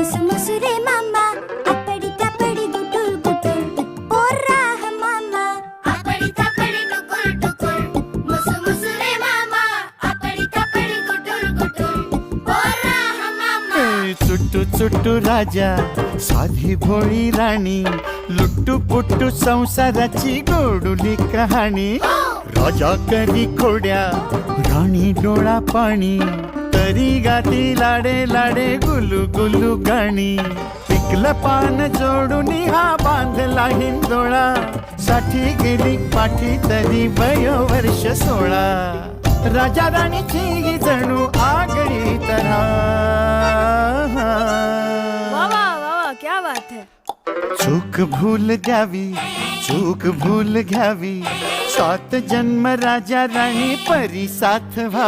मुसु मुसु रे मामा अपडी तापडी गुटुर गुटुर पोरा ह मामा. अपडी तापडी टुकुर टुकुर मुसु मुसु रे मामा अपडी तापडी गुटुर गुटुर पोरा ह मामा. ए, चुट्टू चुट्टू राजा साधी भोळी राणी लुट्टू पुट्टू संसाराची गोडुली कहाणी. राजा करी खोड्या राणी डोळा पाणी. तरी गाती लाडे लाडे गुलू गुलू गाणी. पिकलं पान जोडून हा बांधला हिंदोळा. साठी गेली पाठी तरी वयो वर्ष सोळा. राजा राणीची ही जणू आगळी तरा. क्या बात है. चूक भूल द्यावी चूक भूल घ्यावी. सात जन्म राजा राणी परी साथ व्हा